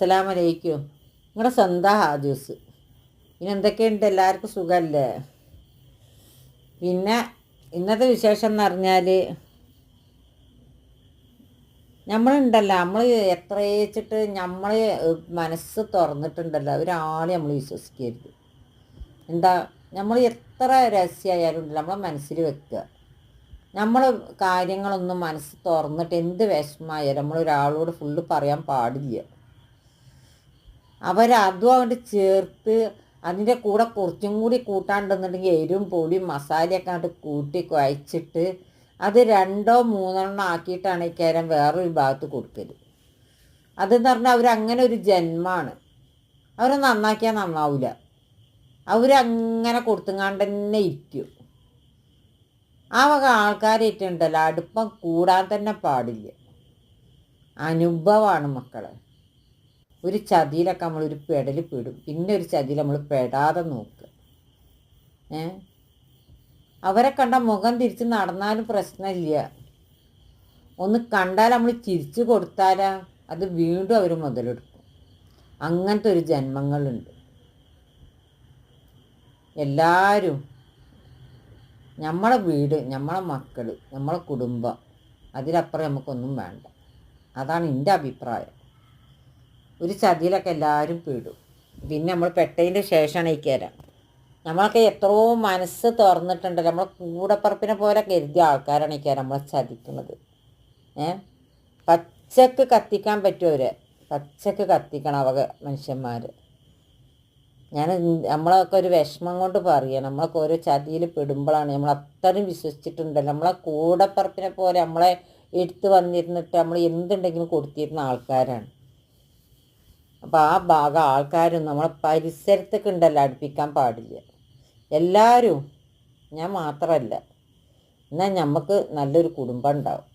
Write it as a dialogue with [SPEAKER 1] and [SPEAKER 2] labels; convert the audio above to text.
[SPEAKER 1] അസ്സലാമലൈക്കും. നിങ്ങളുടെ സ്വന്തം ഹാജൂസ്. പിന്നെ എന്തൊക്കെയുണ്ട്? എല്ലാവർക്കും സുഖമല്ലേ പിന്നെ ഇന്നത്തെ വിശേഷം എന്ന് പറഞ്ഞാൽ നമ്മളുണ്ടല്ലോ. നമ്മൾ എത്രയേച്ചിട്ട് നമ്മൾ മനസ്സ് തുറന്നിട്ടുണ്ടല്ലോ. ഒരാളെ നമ്മൾ വിശ്വസിക്കരുത്. എന്താ? നമ്മൾ എത്ര രഹസ്യമായാലും ഉണ്ടല്ലോ. നമ്മളെ മനസ്സിൽ വെക്കുക. നമ്മൾ കാര്യങ്ങളൊന്നും മനസ്സ് തുറന്നിട്ട് എന്ത് വിഷമമായാലും നമ്മളൊരാളോട് ഫുള്ള് പറയാൻ പാടില്ല. അവരതും അങ്ങോട്ട് ചേർത്ത് അതിന്റെ കൂടെ കുറച്ചും കൂടി കൂട്ടാണ്ടെന്നുണ്ടെങ്കിൽ എരും പൊടിയും മസാലയൊക്കെ അങ്ങോട്ട് കൂട്ടി കുഴച്ചിട്ട് അത് രണ്ടോ മൂന്നെണ്ണം ആക്കിയിട്ടാണ് ഈ കേരം വേറൊരു ഭാഗത്ത് കൊടുക്കരുത് അതെന്ന് പറഞ്ഞാൽ അവരങ്ങനെ ഒരു ജന്മമാണ് അവരെ നന്നാക്കിയാൽ നന്നാവില്ല അവരങ്ങനെ കൊടുത്തുങ്ങാണ്ട് തന്നെ ഇരിക്കും. ആ വക ആൾക്കാരേറ്റുണ്ടല്ലോ അടുപ്പം കൂടാൻ തന്നെ പാടില്ല. അനുഭവമാണ് മക്കളെ. ഒരു ചതിയിലൊക്കെ ഒരു പെടൽ പെടും. പിന്നെ ഒരു ചതിയിൽ നമ്മൾ പെടാതെ നോക്കുക. ഏ? അവരെ കണ്ട മുഖം തിരിച്ച് നടന്നാലും പ്രശ്നമില്ല. ഒന്ന് കണ്ടാൽ നമ്മൾ ചിരിച്ചു കൊടുത്താലാ അത് വീണ്ടും അവർ മുതലെടുക്കും. അങ്ങനത്തെ ഒരു ജന്മങ്ങളുണ്ട്. എല്ലാവരും നമ്മളെ വീട് നമ്മളെ മക്കൾ നമ്മളെ കുടുംബം അതിലപ്പുറം നമുക്കൊന്നും വേണ്ട. അതാണ് എന്റെ അഭിപ്രായം. ഒരു ചതിയിലൊക്കെ എല്ലാവരും പെടും. പിന്നെ നമ്മൾ പെട്ടതിന്റെ ശേഷമാണ് ഈ കയറാം നമ്മളൊക്കെ എത്രയോ മനസ്സ് തുറന്നിട്ടുണ്ട്. നമ്മൾ കൂടപ്പറപ്പിനെ പോലെ കരുതിയ ആൾക്കാരാണ് ഈ കയറാം നമ്മളെ ചതിക്കുന്നത്. ഏ? പച്ചക്ക് കത്തിക്കാൻ പറ്റുമവരെ പച്ചക്ക് കത്തിക്കണം അവ മനുഷ്യന്മാർ ഞാൻ നമ്മളൊക്കെ ഒരു വിഷമം കൊണ്ട് പറയുക നമ്മളൊക്കെ ഓരോ ചതിയിൽ പെടുമ്പോഴാണ് നമ്മൾ അത്രയും വിശ്വസിച്ചിട്ടുണ്ട്. നമ്മളെ കൂടപ്പറപ്പിനെ പോലെ നമ്മളെ എടുത്തു വന്നിരുന്നിട്ട് നമ്മൾ എന്തുണ്ടെങ്കിലും കൊടുത്തിരുന്ന ആൾക്കാരാണ്. അപ്പോൾ ആ ഭാഗം ആൾക്കാരും നമ്മളെ പരിസരത്തൊക്കെ ഉണ്ടല്ലോ അടുപ്പിക്കാൻ പാടില്ല. എല്ലാവരും ഞാൻ മാത്രമല്ല എന്നാൽ നമുക്ക് നല്ലൊരു കുടുംബം ഉണ്ടാവും.